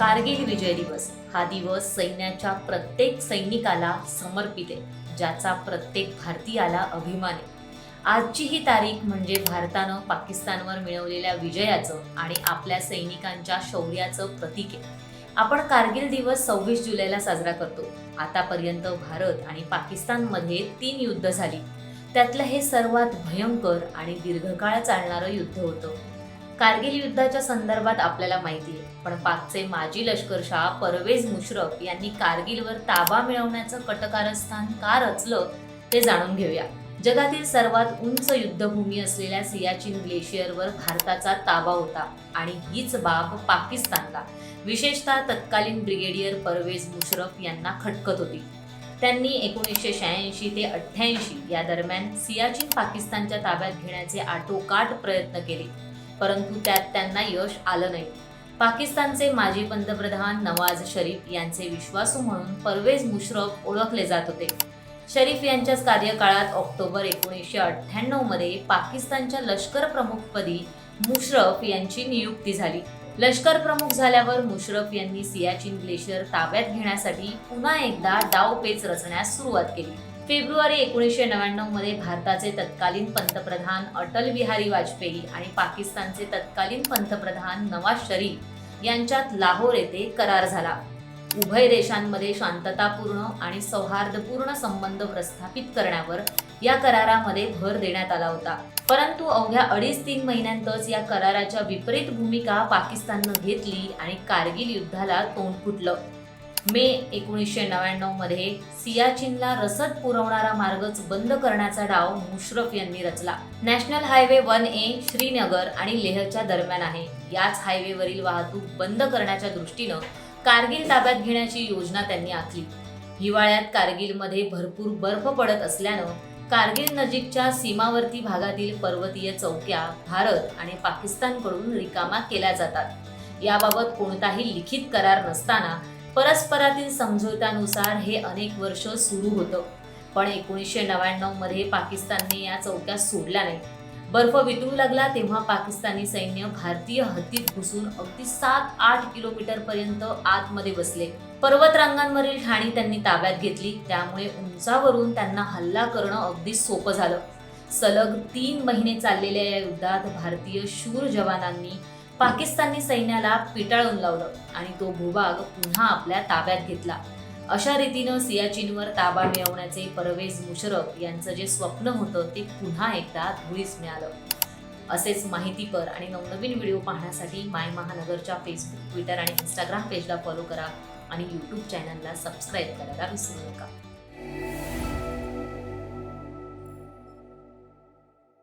कारगिल विजय दिवस हा दिवस सैन्याच्या प्रत्येक सैनिकाला समर्पित आहे ज्याचा प्रत्येक भारतीयाला अभिमान आहे. आजची ही तारीख म्हणजे भारतानं पाकिस्तानवर मिळवलेल्या विजयाचं आणि आपल्या सैनिकांच्या शौर्याचं प्रतीक आहे. आपण कारगिल दिवस सव्वीस जुलैला साजरा करतो. आतापर्यंत भारत आणि पाकिस्तानमध्ये तीन युद्ध झाली. त्यातलं हे सर्वात भयंकर आणि दीर्घकाळ चालणारं युद्ध होतं. कारगिल युद्धाच्या संदर्भात आपल्याला माहिती आहे. पण पाकचे माजी लष्करशाह परवेज मुश्रफ यांनी कारगिलवर ताबा मिळवण्याचं कटकारस्थान का रचलं ते जाणून घेऊया. जगातील सर्वात उंच युद्धभूमी असलेल्या सियाचिन ग्लेशियरवर भारताचा ताबा होता आणि हीच बाब पाकिस्तानला. विशेषतः तत्कालीन ब्रिगेडियर परवेज मुश्रफ यांना खटकत होती. त्यांनी एकोणीसशे शहाऐंशी ते अठ्ठ्याऐंशी या दरम्यान सियाचीन पाकिस्तानच्या ताब्यात घेण्याचे आटोकाट प्रयत्न केले. परंतु त्यात त्यांना यश आलं नाही. पाकिस्तानचे माजी पंतप्रधान नवाज शरीफ यांचे विश्वासू म्हणून परवेज मुश्रफ ओळखले जात होते. शरीफ यांच्याच कार्यकाळात ऑक्टोबर एकोणीसशे अठ्ठ्याण्णवमध्ये पाकिस्तानच्या लष्कर प्रमुखपदी यांची नियुक्ती झाली. लष्कर प्रमुख झाल्यावर मुशरफ यांनी सियाचिन ग्लेशियर ताब्यात घेण्यासाठी पुन्हा एकदा डावपेच रचण्यास सुरुवात केली. फेब्रुवारी एकोणीसशे नव्याण्णवमध्ये भारताचे तत्कालीन पंतप्रधान अटल बिहारी वाजपेयी आणि पाकिस्तानचे तत्कालीन पंतप्रधान नवाज शरीफ यांच्यात लाहोर येथे करार झाला. उभय देशांमध्ये शांततापूर्ण आणि सौहार्दपूर्ण संबंध प्रस्थापित करण्यावर या करारामध्ये भर देण्यात आला होता. परंतु अवघ्या अडीच तीन महिन्यांतच या कराराच्या विपरीत भूमिका पाकिस्ताननं घेतली आणि कारगिल युद्धाला तोंड फुटलं. मे एकोणीसशे नव्याण्णवमध्ये सियाचिनला रसद पुरवणारा मार्गच बंद करण्याचा डाव मुशरफ यांनी रचला. National highway one A Srinagar आणि लेहच्या दरम्यान आहे. याच हायवेवरील वाहतूक बंद करण्याच्या दृष्टीनं कारगिल ताब्यात घेण्याची योजना त्यांनी आखली. हिवाळ्यात कारगिलमध्ये भरपूर बर्फ पडत असल्यानं कारगिल नजीकच्या सीमावर्ती भागातील पर्वतीय चौक्या भारत आणि पाकिस्तानकडून रिकामा केल्या जातात. याबाबत कोणताही लिखित करार नसताना परस्परातील समझोत्यानुसार हे अनेक वर्ष सुरू होतं. पण एकोणीसशे नव्याण्णवमध्ये पाकिस्तानने या चौक्या सोडल्या नाही बर्फ वितळू लागला तेव्हा पाकिस्तानी सैन्य भारतीय हद्दीत घुसून अगदी सात आठ किलोमीटर पर्यंत आतमध्ये बसले. पर्वतरांगांवरील ठाणी त्यांनी ताब्यात घेतली. त्यामुळे उंचावरून त्यांना हल्ला करणं अगदी सोपं झालं. सलग तीन महिने चाललेल्या या युद्धात भारतीय शूर जवानांनी पाकिस्तानी सैन्याला पिटाळून लावलं आणि तो भूभाग पुन्हा आपल्या ताब्यात घेतला. अशा रीतीनं सियाचीनवर ताबा मिळवण्याचे परवेज मुशरफ यांचं जे स्वप्न होतं ते पुन्हा एकदा धुळीस मिळालं. असेच माहितीपर आणि नवनवीन व्हिडिओ पाहण्यासाठी माय महानगरच्या फेसबुक ट्विटर आणि इंस्टाग्राम पेजला फॉलो करा आणि यूट्यूब चॅनलला सबस्क्राईब करायला विसरू नका.